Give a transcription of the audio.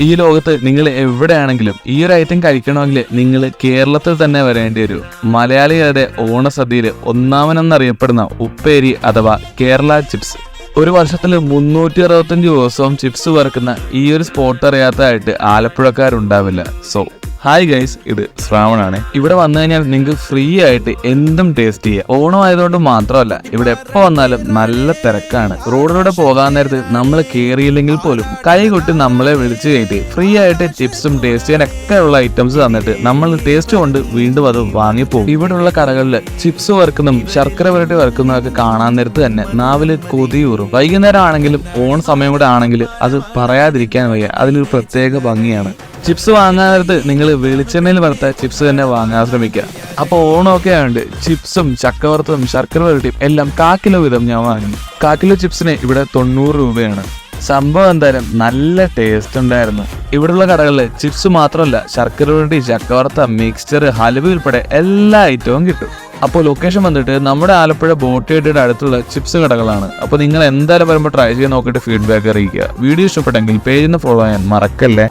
ഈ ലോകത്ത് നിങ്ങൾ എവിടെയാണെങ്കിലും ഈ ഒരു ഐറ്റം കഴിക്കണമെങ്കിൽ നിങ്ങൾ കേരളത്തിൽ തന്നെ വരേണ്ടി വരും. മലയാളികളുടെ ഓണസദ്യയിൽ ഒന്നാമനെന്നറിയപ്പെടുന്ന ഉപ്പേരി അഥവാ കേരള ചിപ്സ്. ഒരു വർഷത്തിൽ മുന്നൂറ്റി അറുപത്തഞ്ച് ദിവസവും ചിപ്സ് വറുക്കുന്ന ഈ ഒരു സ്പോട്ട് അറിയാത്തതായിട്ട് ആലപ്പുഴക്കാരുണ്ടാവില്ല. സോ ഹായ് ഗൈസ് ഇത് ശ്രാവണാണ്. ഇവിടെ വന്നു കഴിഞ്ഞാൽ നിങ്ങൾക്ക് ഫ്രീ ആയിട്ട് എന്തും ടേസ്റ്റ് ചെയ്യാം. ഓണം ആയതുകൊണ്ട് മാത്രമല്ല ഇവിടെ എപ്പോ വന്നാലും നല്ല തിരക്കാണ്. റോഡിലൂടെ പോകാൻ നേരത്ത് നമ്മൾ കയറിയില്ലെങ്കിൽ പോലും കൈ കൊട്ടി നമ്മളെ വിളിച്ചു കയറ്റി ഫ്രീ ആയിട്ട് ചിപ്സും ടേസ്റ്റ് ചെയ്യാനൊക്കെ ഉള്ള ഐറ്റംസ് തന്നിട്ട് നമ്മൾ ടേസ്റ്റ് കൊണ്ട് വീണ്ടും അത് വാങ്ങിപ്പോകും. ഇവിടെയുള്ള കടകളിൽ ചിപ്സ് വറുക്കുന്നതും ശർക്കര പുരട്ടി വറുക്കുന്നതൊക്കെ കാണാൻ നേരത്ത് തന്നെ നാവിൽ കൊതിയൂറും വൈകുന്നേരം ആണെങ്കിലും ഓൺ സമയം കൂടെ ആണെങ്കിൽ അത് പറയാതിരിക്കാൻ വയ്യ. അതിലൊരു പ്രത്യേക ഭംഗിയാണ്. ചിപ്സ് വാങ്ങാൻ നേരത്ത് നിങ്ങൾ വെളിച്ചെണ്ണയിൽ വറുത്ത ചിപ്സ് തന്നെ വാങ്ങാൻ ശ്രമിക്കുക. അപ്പോൾ ഓണമൊക്കെ ആയതുകൊണ്ട് ചിപ്സും ചക്കവറുത്തതും ശർക്കര വരട്ടിയും എല്ലാം കാ കിലോ ഞാൻ വാങ്ങി കാ കിലോ ചിപ്സിന് ഇവിടെ തൊണ്ണൂറ് രൂപയാണ്. സംഭവം എന്തായാലും നല്ല ടേസ്റ്റ് ഉണ്ടായിരുന്നു. ഇവിടെയുള്ള കടകളിൽ ചിപ്സ് മാത്രമല്ല ശർക്കര വരട്ടി ചക്കവർത്ത മിക്സ്ചർ ഹലുവ ഉൾപ്പെടെ എല്ലാ ഐറ്റവും കിട്ടും. അപ്പോൾ ലൊക്കേഷൻ വന്നിട്ട് നമ്മുടെ ആലപ്പുഴ ബോട്ട് ബോട്ടിയുടെ അടുത്തുള്ള ചിപ്സ് കടകളാണ്. അപ്പോൾ നിങ്ങൾ എന്തായാലും വരുമ്പോൾ ട്രൈ ചെയ്ത് നോക്കിയിട്ട് ഫീഡ്ബാക്ക് അറിയിക്കുക. വീഡിയോ ഇഷ്ടപ്പെട്ടെങ്കിൽ പേജിൽ നിന്ന് ഫോളോ ചെയ്യാൻ മറക്കല്ലേ?